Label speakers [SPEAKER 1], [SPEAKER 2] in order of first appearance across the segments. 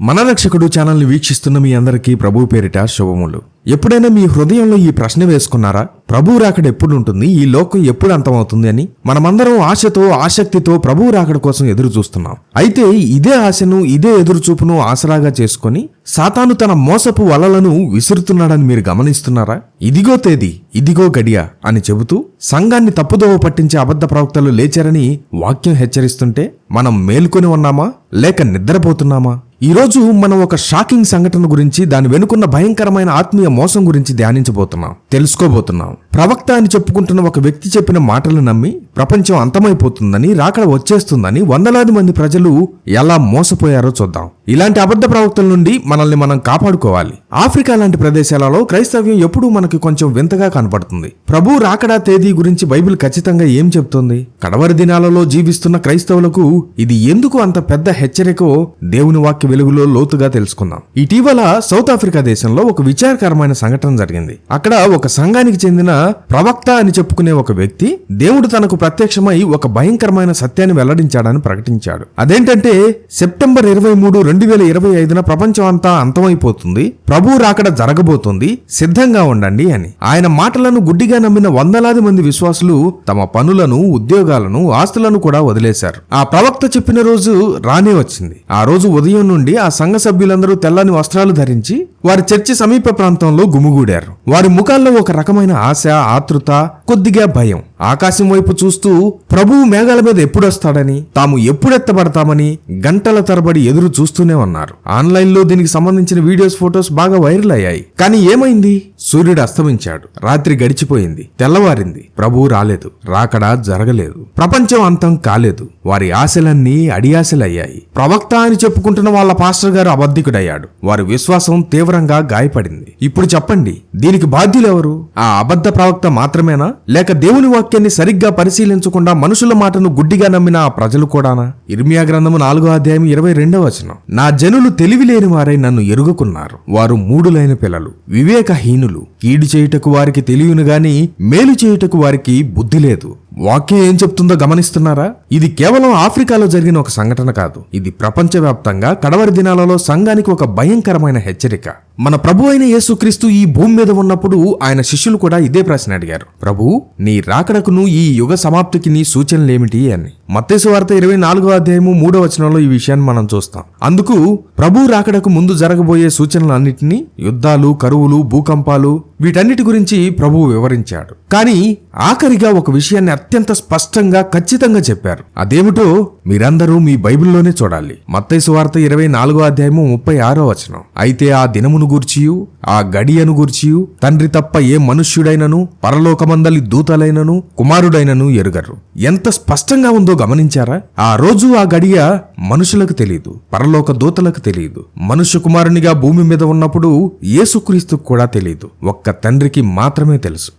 [SPEAKER 1] మన రక్షకుడు ఛానల్ని వీక్షిస్తున్న మీ అందరికీ ప్రభు పేరిట శుభములు. ఎప్పుడైనా మీ హృదయంలో ఈ ప్రశ్న వేసుకున్నారా? ప్రభు రాకడ ఎప్పుడు ఉంటుంది ఈ లోకం ఎప్పుడు అంతమవుతుంది అని మనమందరం ఆశతో ఆసక్తితో ప్రభు రాకడ కోసం ఎదురు చూస్తున్నాం అయితే ఇదే ఆశను ఇదే ఎదురుచూపును ఆసరాగా చేసుకొని సాతాను తన మోసపు వలలను విసురుతున్నాడని మీరు గమనిస్తున్నారా? ఇదిగో తేదీ ఇదిగో గడియ అని చెబుతూ సంఘాన్ని తప్పుదోవ పట్టించే అబద్ధ ప్రవక్తలు లేచారని వాక్యం హెచ్చరిస్తుంటే మనం మేల్కొని ఉన్నామా? లేక నిద్రపోతున్నామా? ఈరోజు మనం ఒక షాకింగ్ సంఘటన గురించి దాని వెనుకున్న భయంకరమైన ఆత్మీయ మోసం గురించి ధ్యానించబోతున్నాం తెలుసుకోబోతున్నాం. ప్రవక్త అని చెప్పుకుంటున్న ఒక వ్యక్తి చెప్పిన మాటలు నమ్మి ప్రపంచం అంతమైపోతుందని రాకడ వచ్చేస్తుందని వందలాది మంది ప్రజలు ఎలా మోసపోయారో చూద్దాం. ఇలాంటి అబద్ధ ప్రవక్తల నుండి మనల్ని మనం కాపాడుకోవాలి. ఆఫ్రికా లాంటి ప్రదేశాలలో క్రైస్తవ్యం ఎప్పుడూ మనకి కొంచెం వింతగా కనపడుతుంది. ప్రభు రాకడా తేదీ గురించి బైబిల్ ఖచ్చితంగా ఏం చెప్తుంది? కడవరి దినాలలో జీవిస్తున్న క్రైస్తవులకు ఇది ఎందుకు అంత పెద్ద హెచ్చరికో దేవుని వాక్య వెలుగులో లోతుగా తెలుసుకుందాం. ఇటీవల సౌత్ ఆఫ్రికా దేశంలో ఒక విచారకరమైన సంఘటన జరిగింది. అక్కడ ఒక సంఘానికి చెందిన ప్రవక్త అని చెప్పుకునే ఒక వ్యక్తి దేవుడు తనకు ప్రత్యక్షమై ఒక భయంకరమైన సత్యాన్ని వెల్లడించాడని ప్రకటించాడు. అదేంటంటే సెప్టెంబర్ ఇరవై మూడు రెండు వేల ఇరవై ఐదున ప్రపంచం అంతా అంతమైపోతుంది. ప్రభు రాకడ జరగబోతుంది. సిద్ధంగా ఉండండి అని. ఆయన మాటలను గుడ్డిగా నమ్మిన వందలాది మంది విశ్వాసులు తమ పనులను ఉద్యోగాలను ఆస్తులను కూడా వదిలేశారు. ఆ ప్రవక్త చెప్పిన రోజు రానే వచ్చింది. ఆ రోజు ఉదయం నుండి ఆ సంఘ సభ్యులందరూ తెల్లని వస్త్రాలు ధరించి వారి చర్చి సమీప ప్రాంతంలో గుమిగూడారు. వారి ముఖాల్లో ఒక రకమైన ఆశ ఆతృత కొద్దిగా భయం. ఆకాశం వైపు చూస్తూ ప్రభువు మేఘాల మీద ఎప్పుడొస్తాడని తాము ఎప్పుడెత్తబడతామని గంటల తరబడి ఎదురు చూస్తూనే ఉన్నారు. ఆన్లైన్లో దీనికి సంబంధించిన వీడియోస్ ఫొటోస్ బాగా వైరల్ అయ్యాయి. కానీ ఏమైంది? సూర్యుడు అస్తమించాడు. రాత్రి గడిచిపోయింది. తెల్లవారింది. ప్రభువు రాలేదు. రాకడా జరగలేదు. ప్రపంచం అంతం కాలేదు. వారి ఆశలన్నీ అడియాశలయ్యాయి. ప్రవక్త అని చెప్పుకుంటున్న వాళ్ళ పాస్టర్ గారు అబద్ధికుడయ్యాడు. వారి విశ్వాసం తీవ్రంగా గాయపడింది. ఇప్పుడు చెప్పండి దీనికి బాధ్యులెవరు ఆ అబద్ధ ప్రవక్త మాత్రమేనా? లేక దేవుని వాక్యాన్ని సరిగ్గా పరిశీలించకుండా మనుషుల మాటను గుడ్డిగా నమ్మిన ఆ ప్రజలు కూడానా? ఇర్మియా గ్రంథము నాలుగో అధ్యాయం ఇరవై రెండవ వచనం. నా జనులు తెలివిలేని వారై నన్ను ఎరుగుకున్నారు. వారు మూడులైన పిల్లలు. వివేకహీనులు. కీడు చేయుటకు వారికి తెలియను గాని మేలు చేయుటకు వారికి బుద్ధి లేదు. వాక్యం ఏం చెప్తుందో గమనిస్తున్నారా? ఇది కేవలం ఆఫ్రికాలో జరిగిన ఒక సంఘటన కాదు. ఇది ప్రపంచవ్యాప్తంగా కడవరి దినాలలో సంఘానికి ఒక భయంకరమైన హెచ్చరిక. మన ప్రభు అయిన యేసుక్రీస్తు ఈ భూమి మీద ఉన్నప్పుడు ఆయన శిష్యులు కూడా ఇదే ప్రశ్న అడిగారు. ప్రభు నీ రాకడకును ఈ యుగ సమాప్తికి నీ సూచనలేమిటి అని. మత్తేసు వార్త ఇరవై నాలుగో అధ్యాయము మూడో వచనంలో ఈ విషయాన్ని మనం చూస్తాం. అందుకు ప్రభు రాకడకు ముందు జరగబోయే సూచనలన్నింటినీ యుద్ధాలు కరువులు భూకంపాలు వీటన్నిటి గురించి ప్రభువు వివరించాడు. కానీ ఆఖరిగా ఒక విషయాన్ని అత్యంత స్పష్టంగా ఖచ్చితంగా చెప్పారు. అదేమిటో మీరందరూ మీ బైబిల్లోనే చూడాలి. మత్తైసు వార్త ఇరవై నాలుగో అధ్యాయము ముప్పై ఆరో వచనం. అయితే ఆ దినమును గూర్చియు ఆ గడియను గూర్చియు తండ్రి తప్ప ఏ మనుష్యుడైనను పరలోకమందలి దూతలైనను కుమారుడైనను ఎరుగరు. ఎంత స్పష్టంగా ఉందో గమనించారా? ఆ రోజు ఆ గడియ మనుషులకు తెలియదు పరలోక దూతలకు తెలియదు మనుష్య కుమారునిగా భూమి మీద ఉన్నప్పుడు యేసుక్రీస్తుకు కూడా తెలియదు ఒక్క తండ్రికి మాత్రమే తెలుసు.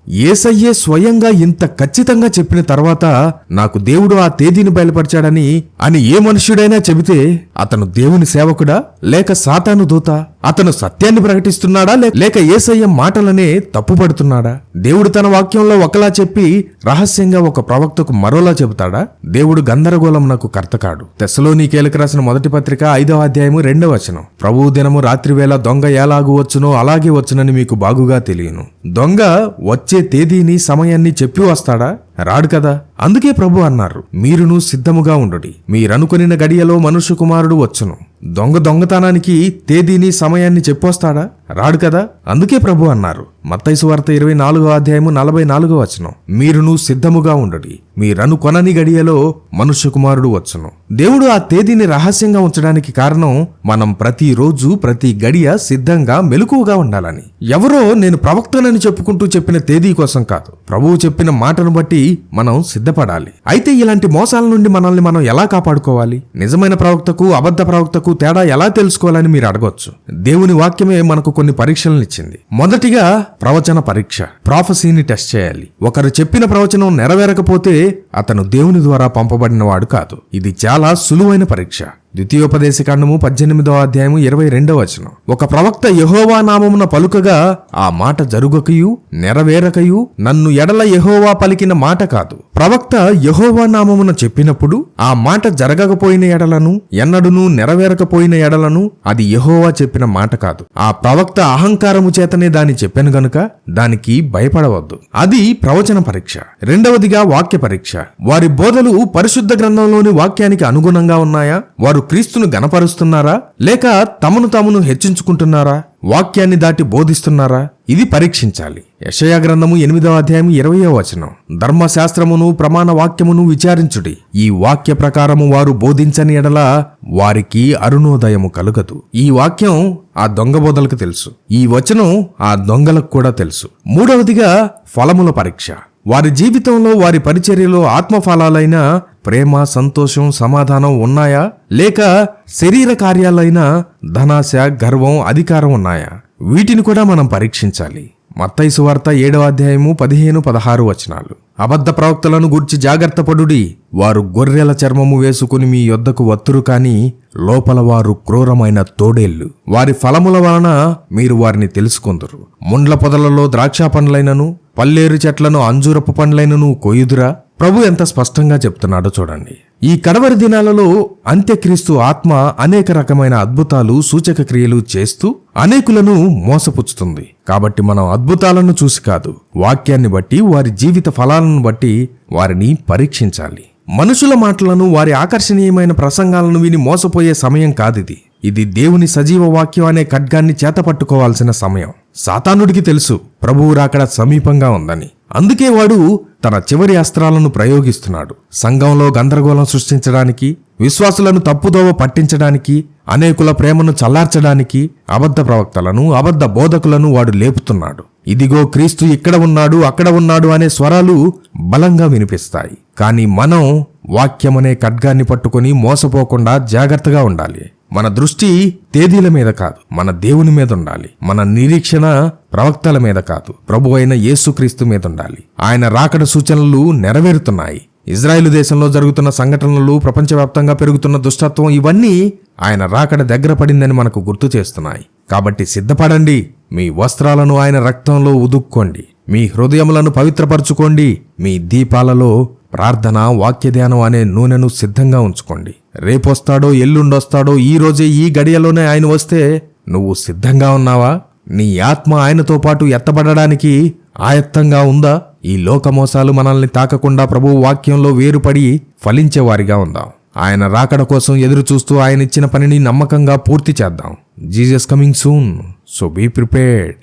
[SPEAKER 1] ఏసయ్యే స్వయంగా ఇంత ఖచ్చితంగా చెప్పిన తర్వాత నాకు దేవుడు ఆ తేదీని బయలుపరిచాడని అని ఏ మనుష్యుడైనా చెబితే అతను దేవుని సేవకుడా లేక సాతాను దూత? అతను సత్యాన్ని ప్రకటిస్తున్నాడా లే- లేక ఏసయ్య మాటలనే తప్పుపడుతున్నాడా? దేవుడు తన వాక్యంలో ఒకలా చెప్పి రహస్యంగా ఒక ప్రవక్తకు మరోలా చెబుతాడా? దేవుడు గందరగోళమునకు కర్త కాడు. తెస్సలోనీకేలకు రాసిన మొదటి పత్రిక ఐదవ అధ్యాయము రెండవ వచనం. ప్రభువు దినము రాత్రివేళ దొంగ ఎలాగూ వచ్చునో అలాగే వచ్చునని మీకు బాగుగా తెలియను. దొంగ వచ్చే తేదీని సమయాన్ని చెప్పి వస్తాడా? రాడు కదా? అందుకే ప్రభు అన్నారు మీరును సిద్ధముగా ఉండుడి. మీరనుకొనిన గడియలో మనుష్య కుమారుడు వచ్చును. దొంగ దొంగతనానికి తేదీని సమయాన్ని చెప్పొస్తాడా? రాడు కదా? అందుకే ప్రభు అన్నారు మత్తైసు వార్త ఇరవై నాలుగో అధ్యాయము నలభై నాలుగో వచనం. మీరును సిద్ధముగా ఉండుడి. మీరనుకొనని గడియలో మనుష్య కుమారుడు వచ్చును. దేవుడు ఆ తేదీని రహస్యంగా ఉంచడానికి కారణం మనం ప్రతిరోజు ప్రతి గడియ సిద్ధంగా మెలకువగా ఉండాలని. ఎవరో నేను ప్రవక్తనని చెప్పుకుంటూ చెప్పిన తేదీ కోసం కాదు. ప్రభువు చెప్పిన మాటను బట్టి మనం సిద్ధపడాలి. అయితే ఇలాంటి మోసాల నుండి మనల్ని మనం ఎలా కాపాడుకోవాలి? నిజమైన ప్రవక్తకు అబద్ధ ప్రవక్తకు తేడా ఎలా తెలుసుకోవాలని మీరు అడగొచ్చు. దేవుని వాక్యమే మనకు కొన్ని పరీక్షలను ఇచ్చింది. మొదటిగా ప్రవచన పరీక్ష. ప్రాఫసీని టెస్ట్ చేయాలి. ఒకరు చెప్పిన ప్రవచనం నెరవేరకపోతే అతను దేవుని ద్వారా పంపబడినవాడు కాదు. ఇది చాలా సులువైన పరీక్ష. ద్వితీయోపదేశకాండము పద్దెనిమిదవ అధ్యాయము ఇరవై రెండవ వచనం. ఒక ప్రవక్త యహోవా నామమున పలుకగా ఆ మాట జరుగకయు నెరవేరకయు నన్ను ఎడల యహోవా పలికిన మాట కాదు. ప్రవక్త యహోవా నామమున చెప్పినప్పుడు ఆ మాట జరగకపోయిన ఎడలను ఎన్నడును నెరవేరకపోయిన ఎడలను అది యహోవా చెప్పిన మాట కాదు. ఆ ప్రవక్త అహంకారము చేతనే దాన్ని చెప్పాను గనుక దానికి భయపడవద్దు. అది ప్రవచన పరీక్ష. రెండవదిగా వాక్య పరీక్ష. వారి బోధలు పరిశుద్ధ గ్రంథంలోని వాక్యానికి అనుగుణంగా ఉన్నాయా? వారు క్రీస్తును గనపరుస్తున్నారా లేక తమను తామును హెచ్చించుకుంటున్నారా? వాక్యాన్ని దాటి బోధిస్తున్నారా? ఇది పరీక్షించాలి. యషయా గ్రంథము ఎనిమిదవ అధ్యాయం ఇరవయో వచనం. ధర్మశాస్త్రమును ప్రమాణ వాక్యమును విచారించుడి. ఈ వాక్య ప్రకారము వారు బోధించని ఎడల వారికి అరుణోదయము కలుగదు. ఈ వాక్యం ఆ దొంగ బోధలకు తెలుసు. ఈ వచనం ఆ దొంగలకు కూడా తెలుసు. మూడవదిగా ఫలముల పరీక్ష. వారి జీవితంలో వారి పరిచర్యలో ఆత్మఫలాలైన ప్రేమ సంతోషం సమాధానం ఉన్నాయా? లేక శరీర కార్యాలైన ధనాశ గర్వం అధికారం ఉన్నాయా? వీటిని కూడా మనం పరీక్షించాలి. మత్తైసు వార్త ఏడవ అధ్యాయము పదిహేను పదహారు వచనాలు. అబద్ధ ప్రవక్తలను గూర్చి జాగ్రత్త పడుడి వారు గొర్రెల చర్మము వేసుకుని మీ యొద్దకు వత్తురు కాని లోపల వారు క్రూరమైన తోడేళ్ళు వారి ఫలముల వలన మీరు వారిని తెలుసుకుందరు. ముండ్ల పొదలలో ద్రాక్ష పండ్లైనను పల్లేరు చెట్లను అంజూరపు పండ్లైనను కొయ్యుదురా? ప్రభు ఎంత స్పష్టంగా చెప్తున్నాడో చూడండి. ఈ కడవరి దినాలలో అంత్యక్రీస్తు ఆత్మ అనేక రకమైన అద్భుతాలు సూచక క్రియలు చేస్తూ అనేకులను మోసపుచ్చుతుంది. కాబట్టి మనం అద్భుతాలను చూసి కాదు వాక్యాన్ని బట్టి వారి జీవిత ఫలాలను బట్టి వారిని పరీక్షించాలి. మనుషుల మాటలను వారి ఆకర్షణీయమైన ప్రసంగాలను విని మోసపోయే సమయం కాదిది. ఇది దేవుని సజీవ వాక్యం అనే ఖడ్గాన్ని చేతపట్టుకోవాల్సిన సమయం. సాతానుడికి తెలుసు ప్రభువు రాకడ సమీపంగా ఉందని. అందుకే వాడు తన చివరి అస్త్రాలను ప్రయోగిస్తున్నాడు. సంఘంలో గందరగోళం సృష్టించడానికి విశ్వాసులను తప్పుదోవ పట్టించడానికి అనేకుల ప్రేమను చల్లార్చడానికి అబద్ధ ప్రవక్తలను అబద్ధ బోధకులను వాడు లేపుతున్నాడు. ఇదిగో క్రీస్తు ఇక్కడ ఉన్నాడు అక్కడ ఉన్నాడు అనే స్వరాలు బలంగా వినిపిస్తాయి. కానీ మనం వాక్యమనే ఖడ్గాన్ని పట్టుకొని మోసపోకుండా జాగ్రత్తగా ఉండాలి. మన దృష్టి తేదీల మీద కాదు మన దేవుని మీద ఉండాలి. మన నిరీక్షణ ప్రవక్తల మీద కాదు ప్రభు అయిన యేసుక్రీస్తు మీద ఉండాలి. ఆయన రాకడ సూచనలు నెరవేరుతున్నాయి. ఇజ్రాయెల్ దేశంలో జరుగుతున్న సంఘటనలు ప్రపంచవ్యాప్తంగా పెరుగుతున్న దుష్టత్వం ఇవన్నీ ఆయన రాకడ దగ్గర పడిందని మనకు గుర్తు చేస్తున్నాయి. కాబట్టి సిద్ధపడండి. మీ వస్త్రాలను ఆయన రక్తంలో ఉదుక్కోండి. మీ హృదయములను పవిత్రపరచుకోండి. మీ దీపాలలో ప్రార్థన వాక్య ధ్యానం అనే నూనెను సిద్ధంగా ఉంచుకోండి. రేపొస్తాడో ఎల్లుండొస్తాడో ఈరోజే ఈ గడియలోనే ఆయన వస్తే నువ్వు సిద్ధంగా ఉన్నావా? నీ ఆత్మ ఆయనతో పాటు ఎత్తబడడానికి ఆయత్తంగా ఉందా? ఈ లోకమోసాలు మనల్ని తాకకుండా ప్రభు వాక్యంలో వేరుపడి ఫలించేవారిగా ఉందాం. ఆయన రాకడ కోసం ఎదురు చూస్తూ ఆయన ఇచ్చిన పనిని నమ్మకంగా పూర్తి చేద్దాం. Jesus coming soon so be prepared.